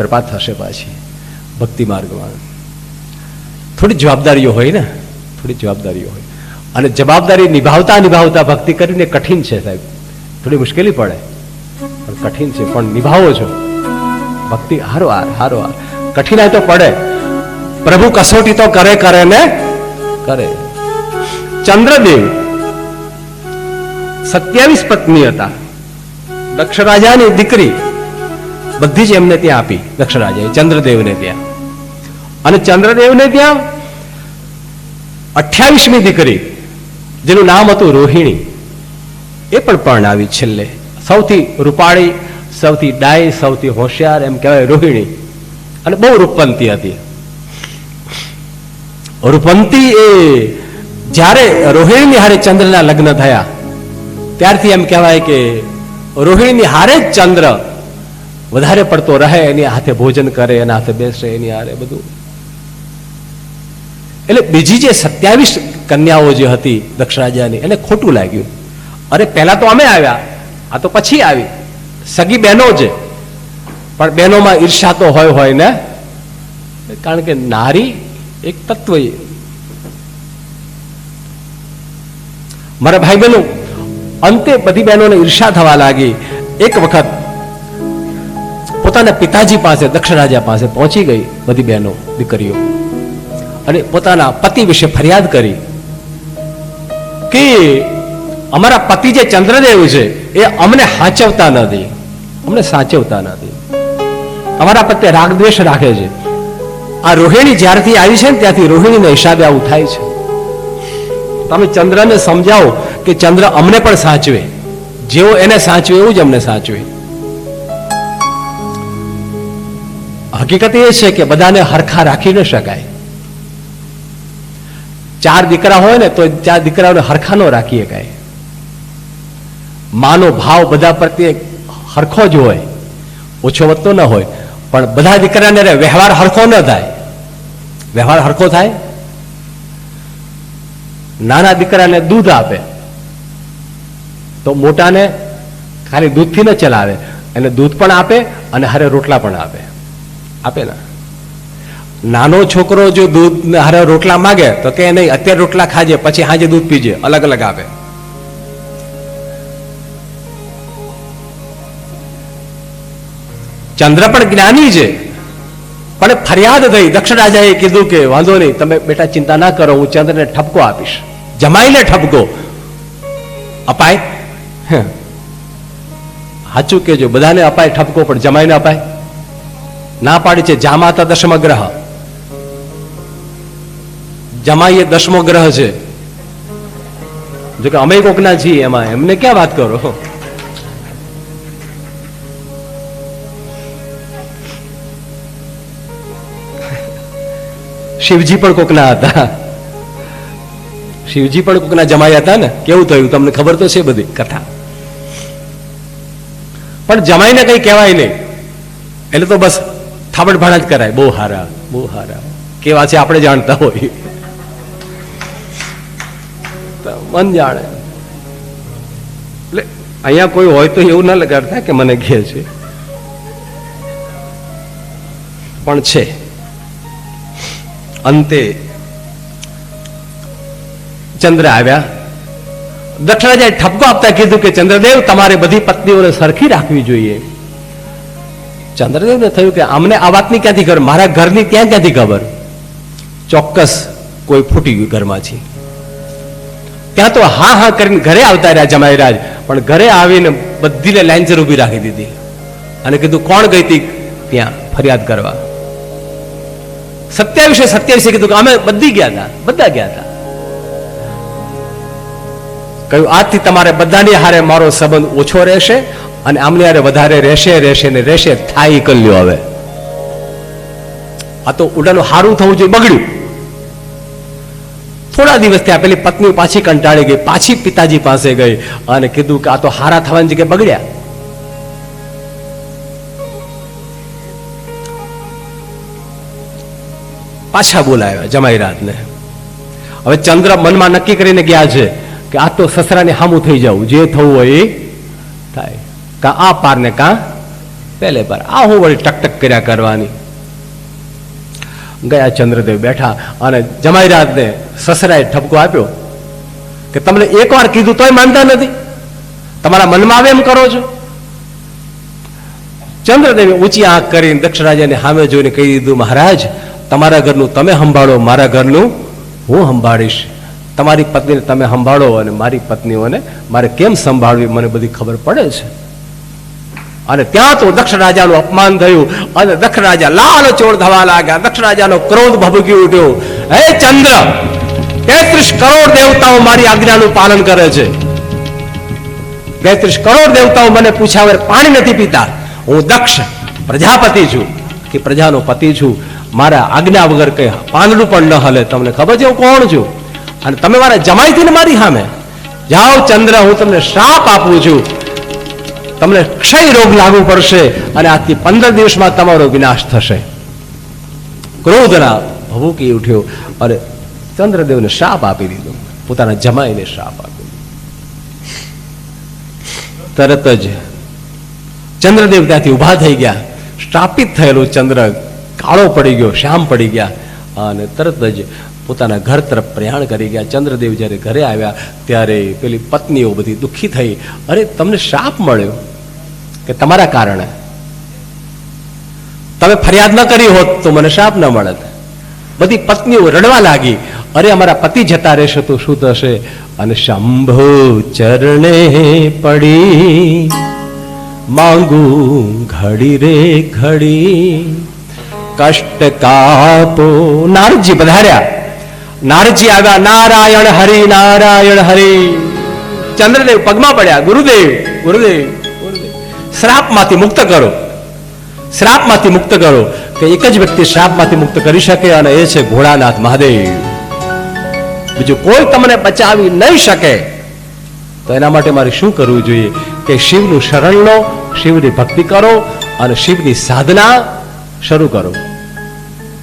કૃપા થશે પાછી. ભક્તિ માર્ગમાં. થોડી જવાબદારીઓ હોય ને? થોડી જવાબદારીઓ હોય. અને જવાબદારી નિભાવતા નિભાવતા ભક્તિ કરીને કઠિન છે સાહેબ. થોડી મુશ્કેલી પડે. પણ કઠિન છે. પણ નિભાવો છો. ભક્તિ હારો હાર હારો હાર કઠિનાઈ તો પડે. પ્રભુ કસોટી તો કરે કરે ને? કરે. ચંદ્રદેવ સત્યાવીસ પત્ની હતા. દક્ષ રાજાની દીકરી. બધી જ એમને ત્યાં આપી દક્ષરાજાએ ચંદ્રદેવને ત્યાં. અને ચંદ્રદેવને ત્યાં અઠ્યાવીસમી દીકરી, જેનું નામ હતું રોહિણી, એ પણ પરણાવી છેલ્લે. સૌથી રૂપાળી, સૌથી ડાય, સૌથી હોશિયાર, એમ કહેવાય રોહિણી. અને બહુ રૂપવંતી હતી. રૂપવંતી એ જ્યારે રોહિણીની હારે ચંદ્રના લગ્ન થયા, ત્યારથી એમ કહેવાય કે રોહિણીની હારે જ ચંદ્ર વધારે પડતો રહે, એની હાથે ભોજન કરે, એના હાથે બેસે, એની હારે બધું. એટલે બીજી જે સત્યાવીસ કન્યાઓ જે હતી દક્ષ રાજાની એને ખોટું લાગ્યું. અરે, પહેલા તો અમે આવ્યા, આ તો પછી આવી. સગી બહેનો છે પણ બહેનોમાં ઈર્ષા તો હોય હોય ને. કારણ કે નારી એક તત્વ. મારા ભાઈ બહેનો અંતે બધી બહેનોને ઈર્ષા થવા લાગી. એક વખત પોતાના પિતાજી પાસે, દક્ષ રાજા પાસે પહોંચી ગઈ બધી બહેનો, દીકરીઓ. અને પોતાના પતિ વિશે ફરિયાદ કરી કે અમારા પતિ જે ચંદ્રદેવ છે, એ અમને સાચવતા નથી અમને સાચવતા નથી અમારા પ્રત્યે રાગ દ્વેષ રાખે છે. આ રોહિણી જ્યારથી આવી છે ને, ત્યાંથી રોહિણીના હિસાબે આવું થાય છે. તમે ચંદ્રને સમજાવો કે ચંદ્ર અમને પણ સાચવે. જેવો એને સાચવે, એવું જ અમને સાચવે. હકીકત એ છે કે બધાને હરખા રાખી ન શકાય. ચાર દીકરા હોય ને, તો ચાર દીકરાઓને હરખા ન રાખી શકાય. માનો ભાવ બધા પ્રત્યે હરખો જ હોય, ઓછો વધતો ન હોય, પણ બધા દીકરાને વ્યવહાર હરખો ન થાય. વ્યવહાર હરખો થાય? નાના દીકરાને દૂધ આપે, તો મોટાને ખાલી દૂધથી ન ચલાવે, એને દૂધ પણ આપે અને હારે રોટલા પણ આપે. આપે ને નાનો છોકરો જો દૂધ હારે રોટલા માગે, તો કે નહીં, અત્યારે રોટલા ખાજે, પછી હાજે દૂધ પીજે. અલગ અલગ આપે. ચંદ્ર પણ જ્ઞાની છે, પણ ફરિયાદ થઈ. દક્ષિણ રાજાએ કીધું કે, વાંધો નહીં, તમે બેટા ચિંતા ના કરો, હું ચંદ્રને ઠપકો આપીશ. જમાઈને ઠપકો. અપાય? હાચું કેજો બધાને અપાય ઠપકો, પણ જમાઈને અપાય? ના પાડી છે જામાતા દશમ ગ્રહ. જમાઈ એ દસમો ગ્રહ છે. જોકે અમે કોકના છીએ એમાં, એમને ક્યાં વાત કરો? શિવજી પણ કોકના હતા. શિવજી પણ કોકના જમાઈ હતા ને? કેવું થયું? તમને ખબર તો છે બધી કથા. પણ જમાઈને કઈ કહેવાય નહીં. એટલે તો બસ થાબડ ભાણા જ કરાય. બહુ હારા બહુ હારા. કેવા છે આપણે જાણતા હોય. મન જાણે. એટલે અહીંયા કોઈ હોય તો એવું ના લગાડતા કે મને ઘે છે. પણ છે. અંતે ચંદ્ર આવ્યા. દક્ષરાજાએ ઠપકો આપતા કીધું કે ચંદ્રદેવ, તમારે બધી પત્નીઓને સરખી રાખવી જોઈએ. ચંદ્રદેવને થયું કે અમને આ વાતની ક્યાંથી ખબર? મારા ઘરની ક્યાં ક્યાંથી ખબર? ચોક્કસ કોઈ ફૂટી ગયું ઘરમાંથી ત્યાં તો હા હા કરીને ઘરે આવતા રહ્યા જમાઈરાજ પણ ઘરે આવીને બધીને લાઈનસર ઊભી રાખી દીધી. અને કીધું, કોણ ગઈ હતી? ત્યાં, ફરિયાદ કરવા. સત્યાવીસે સત્યાવીસે કીધું કે અમે બધી ગયા હતા બધા ગયા હતા કહ્યું, આજથી તમારે બધાની હારે મારો સંબંધ ઓછો રહેશે અને આમની યારે વધારે રહેશે રહેશે ને રહેશે થાય કલ્યો હવે. આ તો ઉડાનું હારું થવું જોઈએ, બગડ્યું. થોડા દિવસ ત્યાં પેલી પત્ની પાછી કંટાળી ગઈ, પાછી પિતાજી પાસે ગઈ અને કીધું કે આ તો હારા થવાની જગ્યાએ બગડ્યા. પાછા બોલાવ્યા જમાઈરાતને હવે ચંદ્ર મનમાં નક્કી કરીને ગયા છે કે આ તો સસરાને હામું થઈ જવું જે થવું હોય એ થાય. કા આ પાર ને કા પહેલે પાર. આ હું વળી ટકટક કર્યા કરવાની. ગયા ચંદ્રદેવ બેઠા અને જમાઈરાજને સસરાએ ઠપકો આપ્યો કે તમને એકવાર કીધું તોય માનતા નથી. તમારા મનમાં આવે એમ કરો છો? ચંદ્રદેવે ઊંચી આંખ કરીને દક્ષ રાજાને સામે જોઈને કહી દીધું, મહારાજ, તમારા ઘરનું તમે સંભાળો, મારા ઘરનું હું સંભાળીશ. તમારી પત્નીને તમે સંભાળો અને મારી પત્નીઓને મારે કેમ સંભાળવી મને બધી ખબર પડે છે? અને ત્યાં તો દક્ષ રાજાનું અપમાન થયું. અને દક્ષ રાજા લાલ ચોળ થવા લાગ્યા. દક્ષ રાજાનો ક્રોધ ભભૂકી ઉઠ્યો. હે ચંદ્ર, તેત્રીસ કરોડ દેવતાઓ મારી આજ્ઞાનું પાલન કરે છે. તેત્રીસ કરોડ દેવતાઓ મને પૂછ્યા વગર પાણી નથી પીતા. હું દક્ષ પ્રજાપતિ છું. કે પ્રજાનો પતિ છું. મારા આજ્ઞા વગર કઈ પાંદડું પણ ન હલે. તમને ખબર છે હું કોણ છું? અને તમે મારા જમાઈથી ને મારી સામે. જાઓ ચંદ્ર, હું તમને શ્રાપ આપું છું. તમને ક્ષય રોગ લાગુ પડશે અને આજથી પંદર દિવસમાં તમારો વિનાશ થશે. ક્રોધના ભભૂકી ઉઠ્યો અને ચંદ્રદેવને શાપ આપી દીધો. પોતાના જમાઈને શ્રાપ આપ્યો. તરત જ ચંદ્રદેવ ત્યાંથી ઊભા થઈ ગયા. શ્રાપિત થયેલો ચંદ્ર કાળો પડી ગયો, શ્યામ પડી ગયા અને તરત જ પોતાના ઘર તરફ પ્રયાણ કરી ગયા. ચંદ્રદેવ જ્યારે ઘરે આવ્યા, ત્યારે પેલી પત્નીઓ બધી દુઃખી થઈ અરે તમને શાપ મળ્યો. કે તમારા કારણે. તમે ફરિયાદ ન કરી હોત તો મને શાપ ન મળત. બધી પત્નીઓ રડવા લાગી. અરે, અમારા પતિ જતા રહેશે તો શું થશે? અને શંભુ ચરણે પડી. માંગુ ઘડી રે ઘડી. કષ્ટ કાપો. નારદજી પધાર્યા. નારદજી આવ્યા. નારાયણ હરિ નારાયણ હરિ. ચંદ્રદેવ પગમાં પડ્યા. ગુરુદેવ ગુરુદેવ. શ્રાપમાંથી મુક્ત કરો. શ્રાપમાંથી મુક્ત કરો કે એક જ વ્યક્તિ શ્રાપમાંથી મુક્ત કરી શકે અને એ છે ઘોડાનાથ મહાદેવ. બીજું કોઈ તમને બચાવી નહીં શકે, તો એના માટે મારે શું કરવું જોઈએ? કે શિવનું શરણ લો, શિવની ભક્તિ કરો અને શિવની સાધના શરૂ કરો.